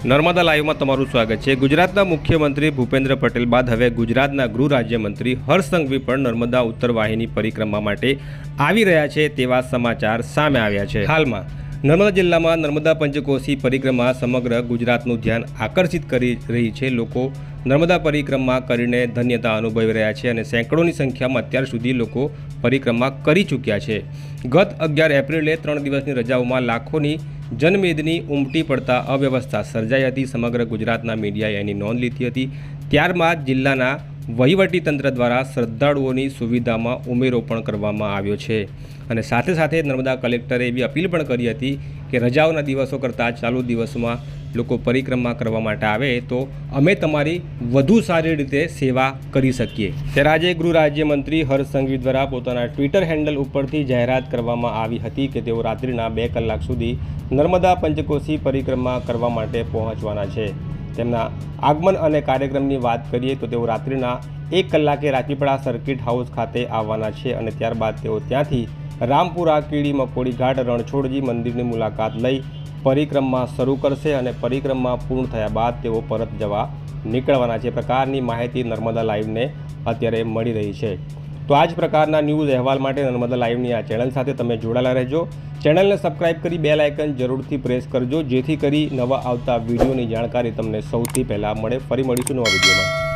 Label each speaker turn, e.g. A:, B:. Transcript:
A: નર્મદા લાઈવમાં તમારું સ્વાગત છે. ગુજરાતના મુખ્યમંત્રી ભૂપેન્દ્ર પટેલ બાદ હવે ગુજરાતના ગૃહ રાજ્યમંત્રી હર્ષસંઘવી પણ નર્મદા ઉત્તર વાહિની પરિક્રમા માટે આવી રહ્યા છે તેવા સમાચાર સામે આવ્યા છે. હાલમાં નર્મદા જિલ્લામાં નર્મદા પંચકોશી પરિક્રમા સમગ્ર ગુજરાતનું ધ્યાન આકર્ષિત કરી રહી છે. લોકો નર્મદા પરિક્રમા કરીને ધન્યતા અનુભવી રહ્યા છે અને સેંકડોની સંખ્યામાં અત્યાર સુધી લોકો પરિક્રમા કરી ચૂક્યા છે. ગત અગિયાર એપ્રિલે ત્રણ દિવસની રજાઓમાં લાખોની જનમેદની ઉમટી પડતા અવ્યવસ્થા સર્જાઈ હતી. સમગ્ર ગુજરાતના મીડિયાએ એની નોંધ લીધી હતી. ત્યારબાદ જિલ્લાના વહીવટીતંત્ર દ્વારા શ્રદ્ધાળુઓની સુવિધામાં ઉમેરો પણ કરવામાં આવ્યો છે. અને સાથે સાથે નર્મદા કલેક્ટરે એવી અપીલ પણ કરી હતી કે રજાઓના દિવસો કરતાં ચાલુ દિવસોમાં લોકો પરિક્રમા કરવા માટે આવે તો અમે તમારી વધુ સારી રીતે સેવા કરી શકીએ. ત્યારે આજે ગૃહ રાજ્યમંત્રી હર્ષ સંઘવી દ્વારા પોતાના ટ્વિટર હેન્ડલ ઉપરથી જાહેરાત કરવામાં આવી હતી કે તેઓ રાત્રિના બે કલાક સુધી નર્મદા પંચકોશી પરિક્રમા કરવા માટે પહોંચવાના છે. તેમના આગમન અને કાર્યક્રમની વાત કરીએ તો તેઓ રાત્રિના એક કલાકે રાજપીપળા સર્કિટ હાઉસ ખાતે આવવાના છે અને ત્યારબાદ તેઓ ત્યાંથી રામપુરા કીડી મકોડી ઘાટ રણછોડજી મંદિરની મુલાકાત લઈ પરિક્રમા શરૂ કરશે અને પરિક્રમા પૂર્ણ થયા બાદ તેઓ પરત જવા નીકળવાના છે. પ્રકારની માહિતી નર્મદા લાઈવને અત્યારે મળી રહી છે. તો આ જ પ્રકારના ન્યૂઝ અહેવાલ માટે નર્મદા લાઈવની આ ચેનલ સાથે તમે જોડાયેલા રહેજો. ચેનલને સબસ્ક્રાઇબ કરી બેલ આઇકન જરૂરથી પ્રેસ કરજો, જેથી કરી નવા આવતા વિડીયોની જાણકારી તમને સૌથી પહેલાં મળે. ફરી મળીશું નવા વિડીયોમાં.